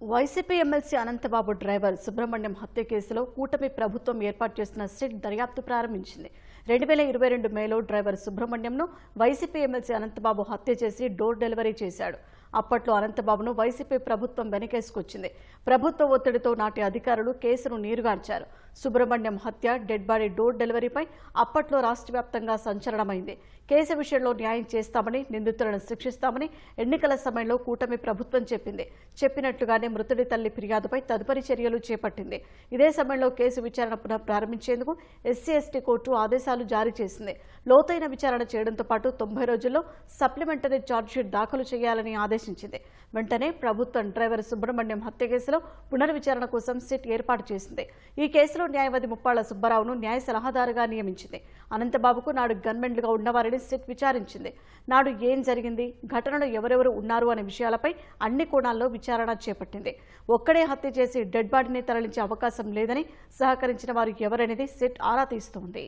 YCP MLC Anantababu driver Subrahmanyam హత్య కేసులో కూటమి ప్రభుత్వం ఏర్పాటు చేసిన సిట్ దర్యాప్తు ప్రారంభించింది. రెండు వేల ఇరవై రెండు మేలో డ్రైవర్ సుబ్రహ్మణ్యంను వైసీపీ ఎమ్మెల్సీ అనంతబాబు హత్య చేసి డోర్ డెలివరీ చేశాడు. అప్పట్లో అనంతబాబును వైసీపీ ప్రభుత్వం వెనకేసుకొచ్చింది. ప్రభుత్వ ఒత్తిడితో నాటి అధికారులు కేసును నీరుగార్చారు. సుబ్రహ్మణ్యం హత్య డెడ్ బాడీ డోర్ డెలివరీపై అప్పట్లో రాష్ట్ర వ్యాప్తంగా సంచలనమైంది. కేసు విషయంలో న్యాయం చేస్తామని నిందితులను శిక్షిస్తామని ఎన్నికల సమయంలో కూటమి ప్రభుత్వం చెప్పింది. చెప్పినట్లుగానే మృతుడి తల్లి ఫిర్యాదుపై తదుపరి చర్యలు చేపట్టింది. ఇదే సమయంలో కేసు విచారణ పునః ప్రారంభించేందుకు ఎస్సీ ఎస్టీ కోర్టు ఆదేశాలు జారీ చేసింది. లోతైన విచారణ చేయడంతో పాటు తొంభై రోజుల్లో సప్లిమెంటరీ ఛార్జ్షీట్ దాఖలు చేయాలని ఆదేశించింది. వెంటనే ప్రభుత్వం డ్రైవర్ సుబ్రహ్మణ్యం హత్య కేసులో పునర్విచారణ కోసం సిట్ ఏర్పాటు చేసింది. ఈ కేసు కేసులో న్యాయవాది ముప్పాళ్ళ సుబ్బారావును న్యాయ సలహాదారుగా నియమించింది. అనంతబాబుకు నాడు గన్మెన్లుగా ఉన్నవారిని సిట్ విచారించింది. నాడు ఏం జరిగింది? ఘటనలో ఎవరెవరు ఉన్నారు అనే విషయాలపై అన్ని కోణాల్లో విచారణ చేపట్టింది. ఒక్కడే హత్య చేసి డెడ్ బాడీని తరలించే అవకాశం లేదని సహకరించిన వారు ఎవరనేది సిట్ ఆరా తీస్తోంది.